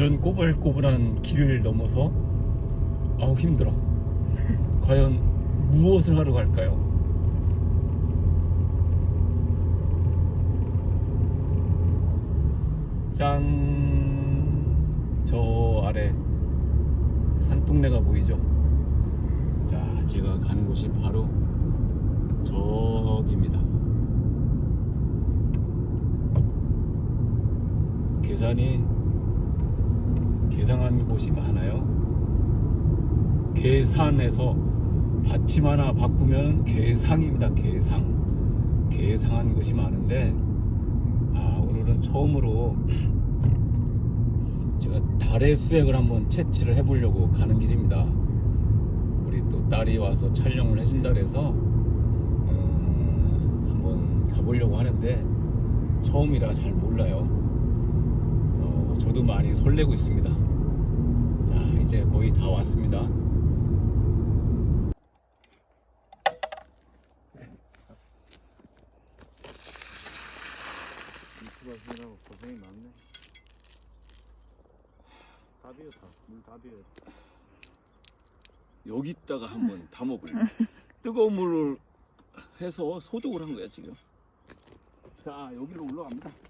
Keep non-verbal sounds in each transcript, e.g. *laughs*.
이런 꼬불꼬불한 길을 넘어서 아우 힘들어. *laughs* 과연 무엇을 하러 갈까요? 짠! 저 아래 산동네가 보이죠? 자, 제가 가는 곳이 바로 저기입니다. 계산이 계상한 곳이 많아요. 계산에서 받침 하나 바꾸면 계상입니다. 계상. 계상한 곳이 많은데 아, 오늘은 처음으로 제가 달의 수액을 한번 채취를 해보려고 가는 길입니다. 우리 또 딸이 와서 촬영을 해준다 그래서 어, 한번 가보려고 하는데 처음이라 잘 몰라요. 어, 저도 많이 설레고 있습니다. 자, 이제 거의 다 왔습니다. 유튜브 고생이 많네. 다 비었다. 물다 비었. 여기다가 한번 담아볼래. *laughs* 뜨거운 물을 해서 소독을 한 거야 지금. 자 여기로 올라갑니다.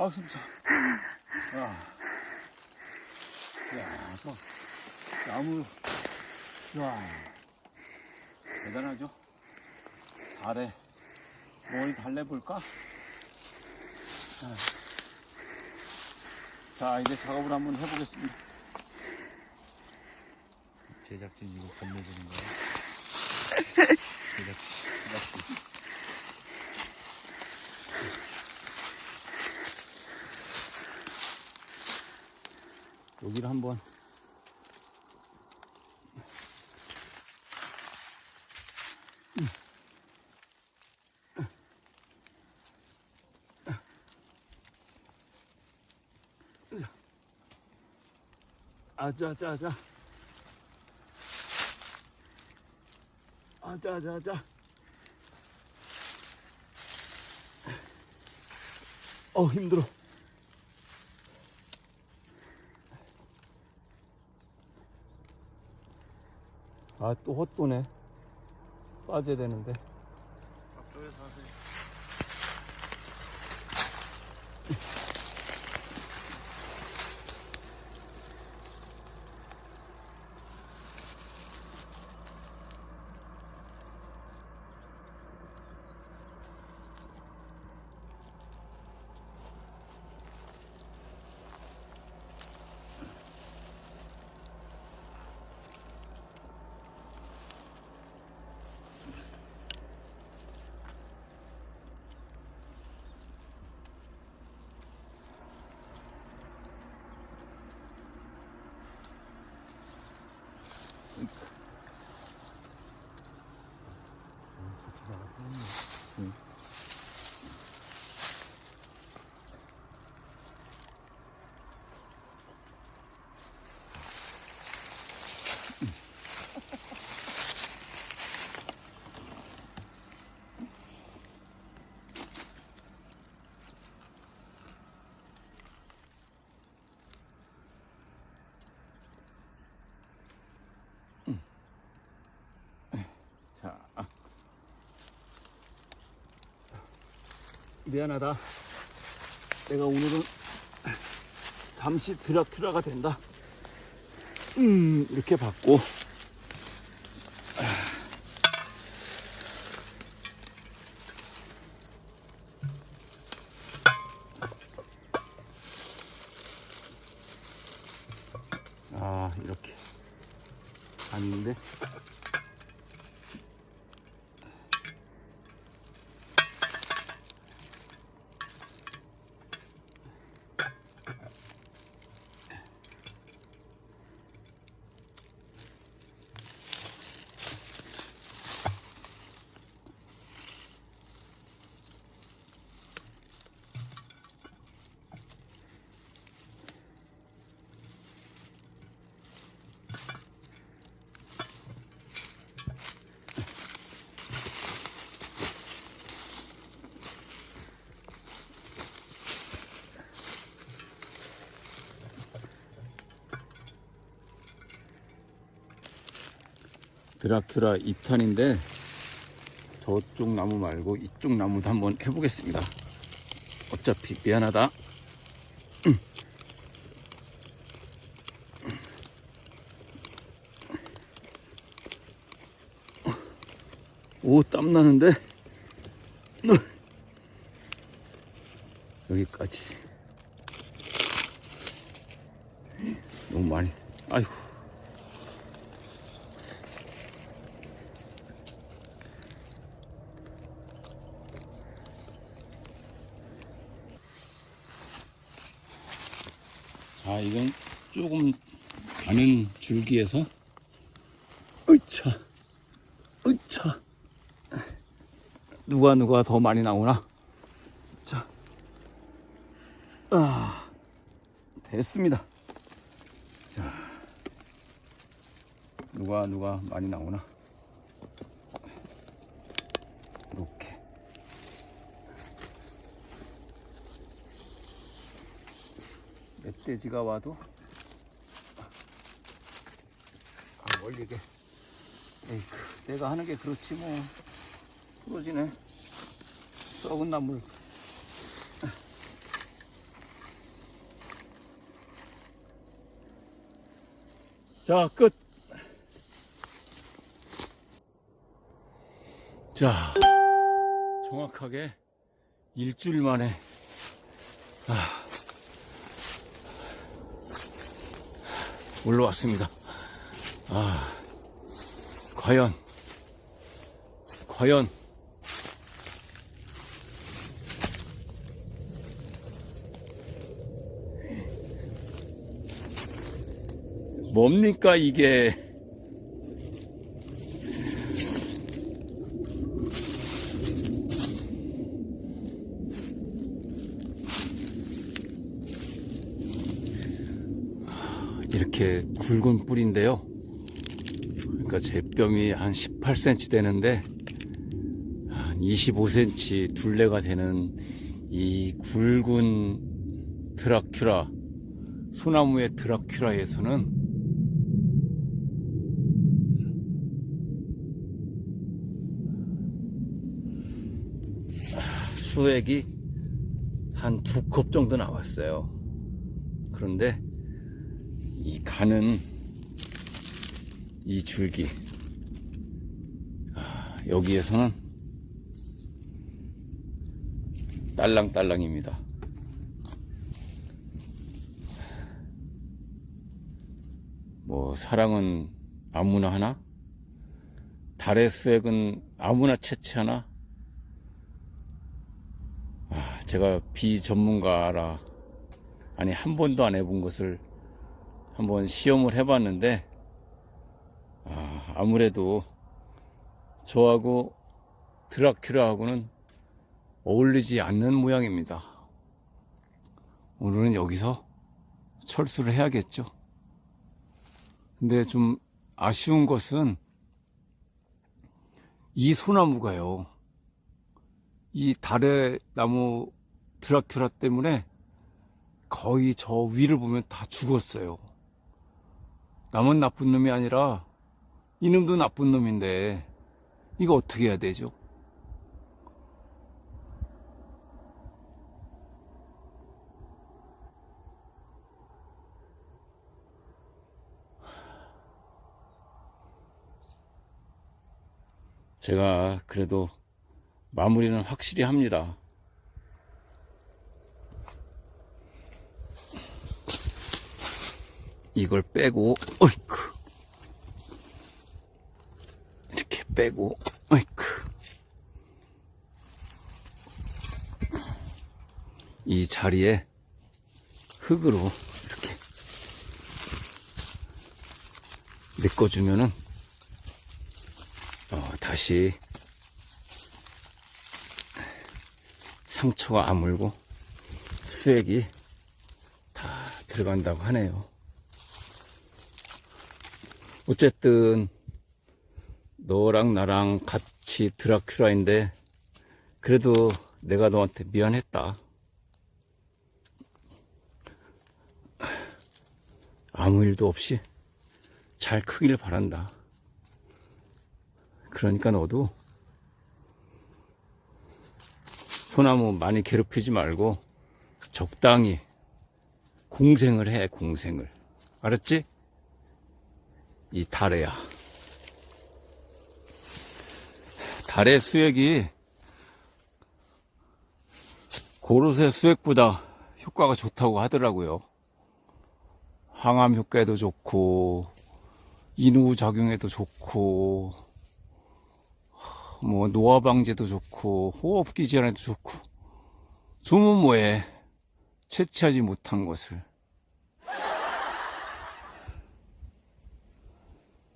아 숨차. 야, 야, 저 나무, 야, 대단하죠? 달에 뭘 달래볼까? 아. 자, 이제 작업을 한번 해보겠습니다. 제작진 이거 건네주는 거야? *laughs* 제작진. 한번. 아자자자. 아자자자. 어 힘들어 아 또 헛도네. 빠져야 되는데 미안하다. 내가 오늘은 잠시 드라큘라가 된다. 음, 이렇게 받고. 아, 이렇게. 아닌데. 드라큘라 2탄인데 저쪽 나무 말고 이쪽 나무도 한번 해보겠습니다. 어차피 미안하다. 음. 오 땀나는데 여기까지 너무 많이 아이고 자, 이건 조금 가는 줄기에서 으차, 으차. 누가 누가 더 많이 나오나? 자, 아, 됐습니다. 자, 누가 누가 많이 나오나? 이렇게. 멧돼지가 와도 안 걸리게. 에이, 내가 하는 게 그렇지 뭐. 부러지네. 썩은 나물. 자, 끝. 자, 정확하게 일주일 만에 아, 올라왔습니다. 아, 과연, 과연, 뭡니까 이게? 이렇게 굵은 뿔인데요. 그러니까 제 뺨이 한 18cm 되는데 한 25cm 둘레가 되는 이 굵은 드라큘라 소나무의 드라큘라에서는 수액이 한 두 컵 정도 나왔어요. 그런데 이 가는 이 줄기 아, 여기에서는 딸랑딸랑입니다. 뭐 사랑은 아무나 하나? 달의 수액은 아무나 채취하나? 아, 제가 비전문가라 아니 한 번도 안 해본 것을 한번 시험을 해봤는데 아, 아무래도 저하고 드라큘라하고는 어울리지 않는 모양입니다. 오늘은 여기서 철수를 해야겠죠. 근데 좀 아쉬운 것은 이 소나무가요. 이 달의 나무 드라큘라 때문에 거의 저 위를 보면 다 죽었어요. 남은 나쁜 놈이 아니라 이놈도 나쁜 놈인데 이거 어떻게 해야 되죠? 제가 그래도 마무리는 확실히 합니다. 이걸 빼고, 어이쿠. 이렇게 빼고, 어이쿠. 이 자리에 흙으로 이렇게 메꿔주면은, 어, 다시 상처가 아물고 수액이 다 들어간다고 하네요. 어쨌든 너랑 나랑 같이 드라큘라인데 그래도 내가 너한테 미안했다. 아무 일도 없이 잘 크길 바란다. 그러니까 너도 소나무 많이 괴롭히지 말고 적당히 공생을 해, 공생을. 알았지? 이 달에야. 달의 수액이 고로쇠 수액보다 효과가 좋다고 하더라고요. 항암 효과에도 좋고, 인후 작용에도 좋고, 뭐 노화 방제도 좋고, 호흡기 질환에도 좋고, 주문 뭐에 채취하지 못한 것을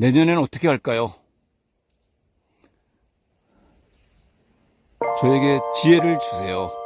내년에는 어떻게 할까요? 저에게 지혜를 주세요.